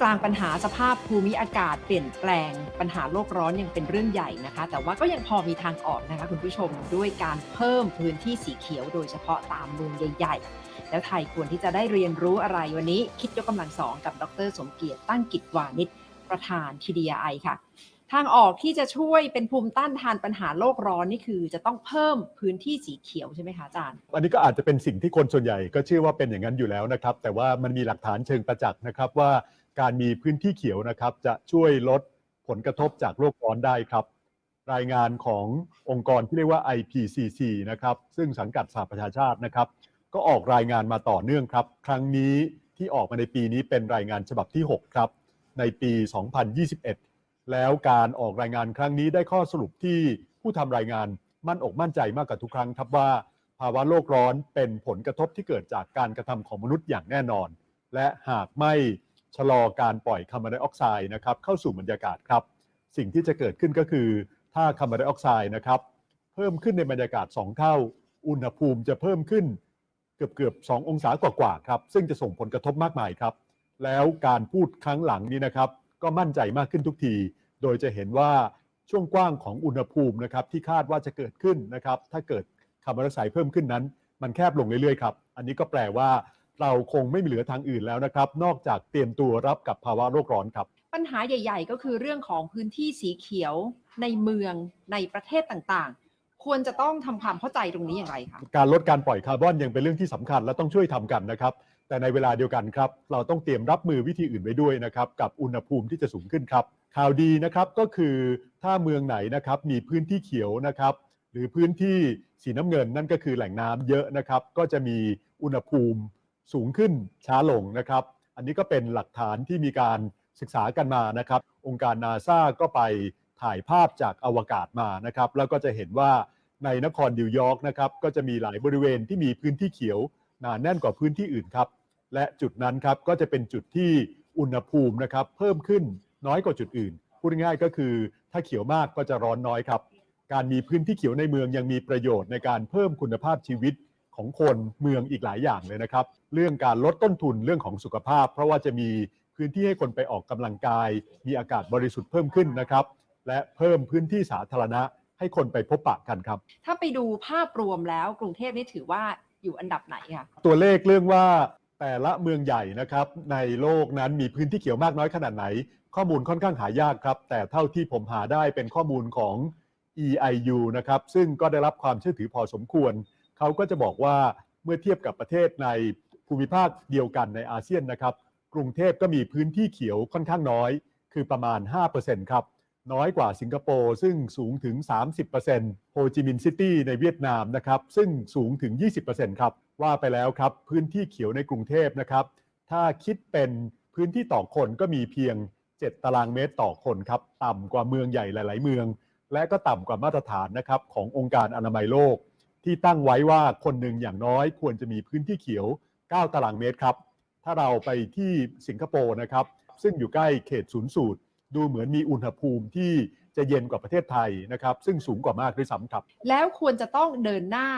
กลางปัญหาสภาพภูมิอากาศเปลี่ยนแปลง ปัญหาโลกร้อนยังเป็นเรื่องใหญ่นะคะ แต่ว่าก็ยังพอมีทางออกนะคะคุณผู้ชมด้วยการเพิ่มพื้นที่สีเขียว โดยเฉพาะตามเมืองใหญ่ๆ แล้วไทยควรที่จะได้เรียนรู้อะไรวันนี้ คิดยกกำลังสองกับดร สมเกียรติตั้งกิจวานิชประธาน TDI ค่ะ ทางออกที่จะช่วยเป็นภูมิต้านทานปัญหาโลกร้อนนี่คือจะต้องเพิ่มพื้นที่สีเขียวใช่ไหมคะอาจารย์ อันนี้ก็อาจจะเป็นสิ่งที่คนส่วนใหญ่ก็เชื่อว่าเป็นอย่างนั้นอยู่แล้วนะครับ แต่ว่ามันมีหลักฐานเชิงประจักษ์นะครับว่า การมีพื้นที่เขียวนะครับจะช่วยลดผลกระทบจากโลกร้อนได้ครับ รายงานขององค์กรที่เรียกว่า IPCC นะครับซึ่งสังกัดสหประชาชาตินะครับ ก็ออกรายงานมาต่อเนื่องครับ ครั้งนี้ที่ออกมาในปีนี้เป็นรายงานฉบับที่ 6 ครับ ในปี 2021 แล้วการออกรายงานครั้งนี้ได้ข้อสรุปที่ผู้ทำรายงานมั่นอกมั่นใจมากกว่าทุกครั้งครับว่าภาวะโลกร้อนเป็นผลกระทบที่เกิดจากการกระทำของมนุษย์อย่างแน่นอน และหากไม่ ชะลอการปล่อยคาร์บอนไดออกไซด์นะครับเข้าสู่บรรยากาศครับ สิ่งที่จะเกิดขึ้นก็คือถ้าคาร์บอนไดออกไซด์นะครับเพิ่มขึ้นในบรรยากาศ 2 เท่า อุณหภูมิจะเพิ่มขึ้นเกือบเกือบๆ2องศากว่าๆครับซึ่งจะส่งผลกระทบมากมายครับ แล้วการพูดครั้งหลังนี้นะครับ ก็มั่นใจมากขึ้นทุกที โดยจะเห็นว่าช่วงกว้างของอุณหภูมินะครับที่คาดว่าจะเกิดขึ้นนะครับถ้าเกิดคาร์บอนไดออกไซด์เพิ่มขึ้นนั้น มันแคบลงเรื่อยๆครับอันนี้ก็แปลว่า เราคงไม่มีเหลือทางอื่นแล้วนะครับ นอกจากเตรียมตัวรับกับภาวะโลกร้อนครับ ปัญหาใหญ่ ๆ ก็คือเรื่องของพื้นที่สีเขียวในเมืองในประเทศต่างๆ ควรจะต้องทำความเข้าใจตรงนี้อย่างไรคะการลดการปล่อยคาร์บอนยังเป็นเรื่องที่สำคัญและต้องช่วยทำกันนะครับ แต่ในเวลาเดียวกันครับ เราต้องเตรียมรับมือวิธีอื่นไว้ด้วยนะครับกับอุณหภูมิที่จะสูงขึ้นครับ ข่าวดีนะครับก็คือถ้าเมืองไหนนะครับมีพื้นที่เขียวนะครับหรือพื้นที่สีน้ำเงินนั่นก็คือแหล่งน้ำเยอะนะครับ ก็จะมีอุณหภูมิ สูงขึ้นช้าลงนะครับ อันนี้ก็เป็นหลักฐานที่มีการศึกษากันมานะครับ องค์การนาซาก็ไปถ่ายภาพจากอวกาศมานะครับ แล้วก็จะเห็นว่าในนครนิวยอร์กนะครับก็จะมีหลายบริเวณที่มีพื้นที่เขียวหนาแน่นกว่าพื้นที่อื่นครับ และจุดนั้นครับก็จะเป็นจุดที่อุณหภูมินะครับเพิ่มขึ้นน้อยกว่าจุดอื่น พูดง่ายก็คือถ้าเขียวมากก็จะร้อนน้อยครับ การมีพื้นที่เขียวในเมืองยังมีประโยชน์ในการเพิ่มคุณภาพชีวิต ของคนเมืองอีกหลายอย่างเลยนะครับ เรื่องการลดต้นทุนเรื่องของสุขภาพ เพราะว่าจะมีพื้นที่ให้คนไปออกกำลังกาย มีอากาศบริสุทธิ์เพิ่มขึ้นนะครับ และเพิ่มพื้นที่สาธารณะให้คนไปพบปะกันครับ ถ้าไปดูภาพรวมแล้วกรุงเทพนี่ถือว่าอยู่อันดับไหนคะตัวเลขเรื่องว่าแต่ละเมืองใหญ่นะครับ ในโลกนั้นมีพื้นที่เขียวมากน้อยขนาดไหน ข้อมูลค่อนข้างหายากครับ แต่เท่าที่ผมหาได้เป็นข้อมูลของ EIU นะครับ ซึ่งก็ได้รับความเชื่อถือพอสมควร เขาก็จะบอกว่าเมื่อเทียบกับประเทศในภูมิภาคเดียวกันในอาเซียนนะครับ กรุงเทพก็มีพื้นที่เขียวค่อนข้างน้อย คือประมาณ 5%ครับ น้อยกว่าสิงคโปร์ซึ่งสูงถึง 30%โฮจิมินห์ซิตี้ในเวียดนามนะครับซึ่งสูงถึง 20%ครับว่าไปแล้วครับพื้นที่เขียวในกรุงเทพนะครับ ถ้าคิดเป็นพื้นที่ต่อคนก็มีเพียง 7 ตารางเมตรต่อคนครับต่ำกว่าเมืองใหญ่หลาย ๆ เมือง และก็ต่ำกว่ามาตรฐานนะครับขององค์การอนามัยโลก ที่ตั้งไว้ว่าคนหนึ่งอย่างน้อยควรจะมีพื้นที่เขียว 9 ตารางเมตรครับ ถ้าเราไปที่สิงคโปร์นะครับ ซึ่งอยู่ใกล้เขตศูนย์สูตร ดูเหมือนมีอุณหภูมิที่จะเย็นกว่าประเทศไทยนะครับ ซึ่งสูงกว่ามากด้วยซ้ำครับ แล้วควรจะต้องเดินหน้า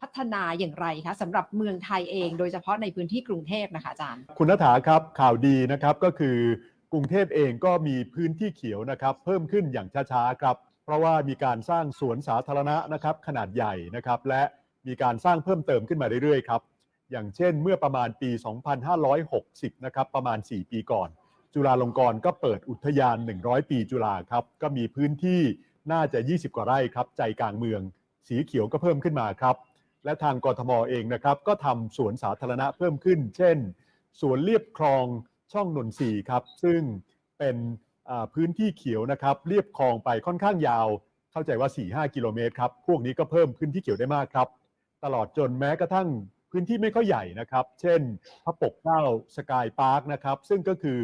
พัฒนาอย่างไรคะสำหรับเมืองไทยเอง โดยเฉพาะในพื้นที่กรุงเทพนะคะอาจารย์ คุณนัฐาครับข่าวดีนะครับก็คือกรุงเทพเองก็มีพื้นที่เขียวนะครับ เพิ่มขึ้นอย่างช้าๆครับเพ ราะว่ามีการสร้างสวนสาธารณะนะครับขนาดใหญ่นะครับ และมีการสร้างเพิ่มเติมขึ้นมาเรื่อยๆครับอย่างเช่นเมื่อประมาณปี 2560 นะครับ ประมาณ 4 ปีก่อน จุฬาลงกรณ์ก็เปิดอุทยาน 100 ปีจุฬาครับ ก็มีพื้นที่น่าจะ 20 กว่าไร่ครับ ใจกลางเมือง สีเขียวก็เพิ่มขึ้นมาครับ และทางกทมเองนะครับ ก็ทำสวนสาธารณะเพิ่มขึ้น เช่น สวนเรียบคลองช่องนนทรีครับ ซึ่งเป็น พื้นที่เขียวนะครับเรียบคลองไปค่อนข้างยาว เข้าใจว่า 4-5 กิโลเมตรครับ พวกนี้ก็เพิ่มพื้นที่เขียวได้มากครับ ตลอดจนแม้กระทั่งพื้นที่ไม่ค่อยใหญ่นะครับ เช่น พระปกเกล้าสกายพาร์คนะครับ ซึ่งก็คือ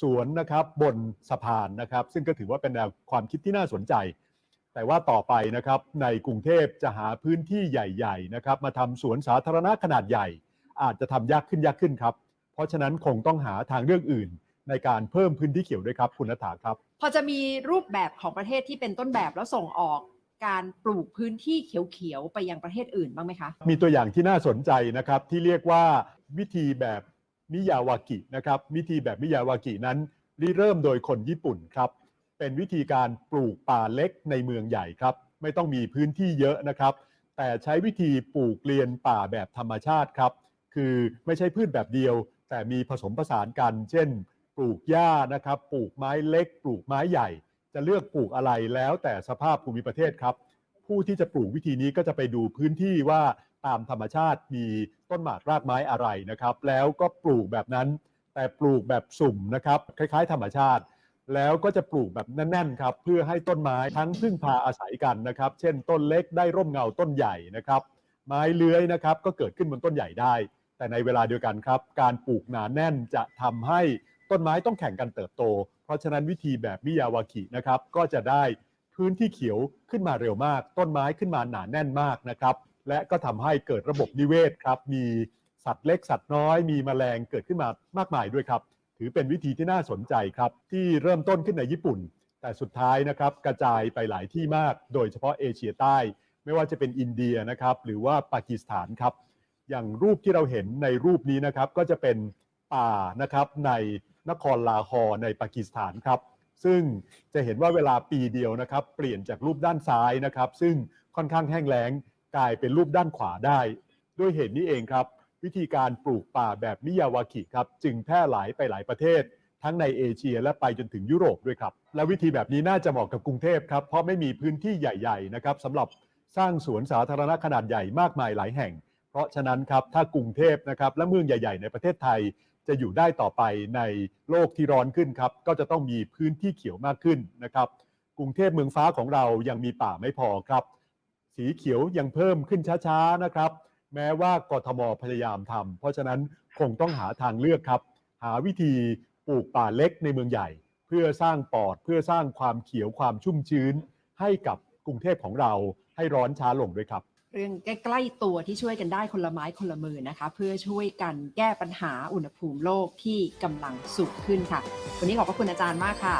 สวนนะครับบนสะพานนะครับ ซึ่งก็ถือว่าเป็นแนวความคิดที่น่าสนใจ แต่ว่าต่อไปนะครับในกรุงเทพจะหาพื้นที่ใหญ่ๆนะครับมาทำสวนสาธารณะขนาดใหญ่ อาจจะทำยากขึ้นยากขึ้นครับ เพราะฉะนั้นคงต้องหาทางเลือกอื่น ในการเพิ่มพื้นที่เขียวด้วยครับ คุณนัฐาครับ พอจะมีรูปแบบของประเทศที่เป็นต้นแบบแล้วส่งออกการปลูกพื้นที่เขียวๆไปยังประเทศอื่นบ้างไหมคะ มีตัวอย่างที่น่าสนใจนะครับที่เรียกว่าวิธีแบบมิยาวากินะครับวิธีแบบมิยาวากินั้นริเริ่มโดยคนญี่ปุ่นครับ เป็นวิธีการปลูกป่าเล็กในเมืองใหญ่ครับ ไม่ต้องมีพื้นที่เยอะนะครับ แต่ใช้วิธีปลูกเรียนป่าแบบธรรมชาติครับ คือไม่ใช่พืชแบบเดียว แต่มีผสมผสานกัน เช่น ปลูกหญ้านะครับ ปลูกไม้เล็ก ปลูกไม้ใหญ่ จะเลือกปลูกอะไรแล้วแต่สภาพภูมิประเทศครับ ผู้ที่จะปลูกวิธีนี้ก็จะไปดูพื้นที่ว่าตามธรรมชาติมีต้นหมากรากไม้อะไรนะครับ แล้วก็ปลูกแบบนั้น แต่ปลูกแบบสุ่มนะครับ คล้ายๆ ธรรมชาติ แล้วก็จะปลูกแบบแน่นๆครับเพื่อให้ต้นไม้ทั้งพึ่งพาอาศัยกันนะครับ เช่น ต้นเล็กได้ร่มเงาต้นใหญ่นะครับ ไม้เลื้อยนะครับก็เกิดขึ้นบนต้นใหญ่ได้ แต่ในเวลาเดียวกันครับ การปลูกหนาแน่นจะทำให้ ต้นไม้ต้องแข่งกันเติบโต เพราะฉะนั้นวิธีแบบมิยาวากินะครับก็จะได้พื้นที่เขียวขึ้นมาเร็วมาก ต้นไม้ขึ้นมาหนาแน่นมากนะครับและก็ทำให้เกิดระบบนิเวศครับมีสัตว์เล็กสัตว์น้อย มีแมลงเกิดขึ้นมามากมายด้วยครับ ถือเป็นวิธีที่น่าสนใจครับ ที่เริ่มต้นขึ้นในญี่ปุ่น แต่สุดท้ายนะครับกระจายไปหลายที่มาก โดยเฉพาะเอเชียใต้ ไม่ว่าจะเป็นอินเดียนะครับหรือว่าปากีสถานครับ อย่างรูปที่เราเห็นในรูปนี้นะครับก็จะเป็น ป่านะครับในนครลาฮอร์ในปากีสถานครับ ซึ่งจะเห็นว่าเวลาปีเดียวนะครับ เปลี่ยนจากรูปด้านซ้ายนะครับ ซึ่งค่อนข้างแห้งแล้งกลายเป็นรูปด้านขวาได้ ด้วยเหตุนี้เองครับ วิธีการปลูกป่าแบบมิยาวากิครับจึงแพร่หลายไปหลายประเทศ ทั้งในเอเชียและไปจนถึงยุโรปด้วยครับ และวิธีแบบนี้น่าจะเหมาะกับกรุงเทพครับเพราะไม่มีพื้นที่ใหญ่ๆนะครับสำหรับสร้างสวนสาธารณะขนาดใหญ่มากมายหลายแห่ง เพราะฉะนั้นครับถ้ากรุงเทพนะครับและเมืองใหญ่ ๆ ในประเทศไทย จะอยู่ได้ต่อไปในโลกที่ร้อนขึ้นครับ ก็จะต้องมีพื้นที่เขียวมากขึ้นนะครับ กรุงเทพเมืองฟ้าของเรายังมีป่าไม่พอครับ สีเขียวยังเพิ่มขึ้นช้าๆนะครับ แม้ว่ากทมพยายามทำเพราะฉะนั้นคงต้องหาทางเลือกครับ หาวิธีปลูกป่าเล็กในเมืองใหญ่ เพื่อสร้างปอดเพื่อสร้างความเขียวความชุ่มชื้น ให้กับกรุงเทพของเราให้ร้อนช้าลงด้วยครับ เรื่องใกล้ๆตัวที่ช่วยกันได้คนละไม้คนละมือนะคะ เพื่อช่วยกันแก้ปัญหาอุณหภูมิโลกที่กำลังสูงขึ้นค่ะ วันนี้ขอบพระคุณอาจารย์มากค่ะ